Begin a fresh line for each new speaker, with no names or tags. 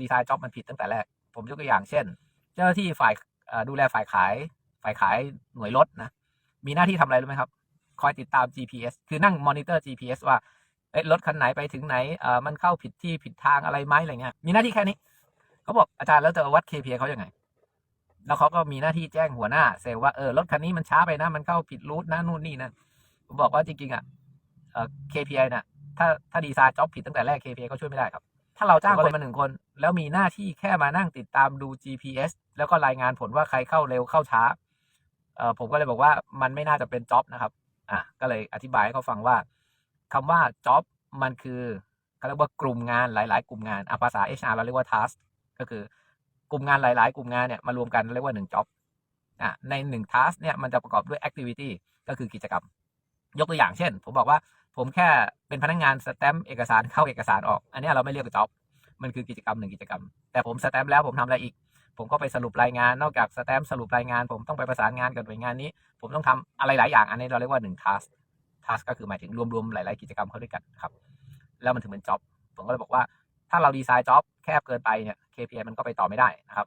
ดีไซน์จ็อบมันผิดตั้งแต่แรก ผมยกตัวอย่างเช่น เจ้าหน้าที่ฝ่ายดูแลฝ่ายขาย ฝ่ายขายหน่วยรถนะ มีหน้าที่ทำอะไรรู้ไหมครับ คอยติดตาม GPS คือนั่งมอนิเตอร์ GPS ว่าเอ้รถคันไหนไปถึงไหนเออมันเข้าผิดที่ผิดทางอะไรไหมอะไรเงี้ย มีหน้าที่แค่นี้ เขาบอกอาจารย์แล้วจะวัด KPI เขายังไง แล้วเขาก็มีหน้าที่แจ้งหัวหน้าเซลว่าเออรถคันนี้มันช้าไปนะ มันเข้าผิดรูทนะนู่นนี่นะผมบอกว่าจริงๆอะเออ KPI น่ะ ถ้าถ้าดีไซน์จ็อบผิดตั้งแต่แรก KPI ก็ช่วยไม่ได้ครับ ถ้าเราจ้างคนมาหนึ่งคน แล้วมีหน้าที่แค่มานั่งติดตามดู GPS แล้วก็รายงานผลว่าใครเข้าเร็วเข้าช้าเออผมก็เลยบอกว่ามันไม่น่าจะเป็นจ็อบนะครับอะก็เลยอธิบายให้เขาฟังว่าคำว่าจ็อบมันคือเขาเรียกว่ากลุ่มงานหลาย ๆ กลุ่มงานอภาษา HR เราเรียกว่า task ก็คือกลุ่มงานหลาย ๆ กลุ่มงานเนี่ยมารวมกันเรียกว่าหนึ่งจ็อบอะในหนึ่ง task เนี่ยมันจะประกอบด้วย activity ก็คือกิจกรรม ยกตัวอย่างเช่น ผมบอกว่าผมแค่เป็นพนักงานสแตมป์เอกสารเข้าเอกสารออก อันนี้เราไม่เรียกว่าจ็อบ มันคือกิจกรรมหนึ่งกิจกรรม แต่ผมสแตมป์แล้วผมทำอะไรอีก ผมก็ไปสรุปรายงานนอกจากสแตมป์สรุปรายงาน ผมต้องไปประสานงานกับหน่วยงานนี้ ผมต้องทำอะไรหลายอย่างอันนี้เราเรียกว่าหนึ่งทัสทัสก็คือหมายถึงรวมๆหลาย ๆ กิจกรรมเข้าด้วยกันครับแล้วมันถึงเป็นจ็อบผมก็เลยบอกว่าถ้าเราดีไซน์จ็อบแคบเกินไปเนี่ย KPI มันก็ไปต่อไม่ได้นะครับ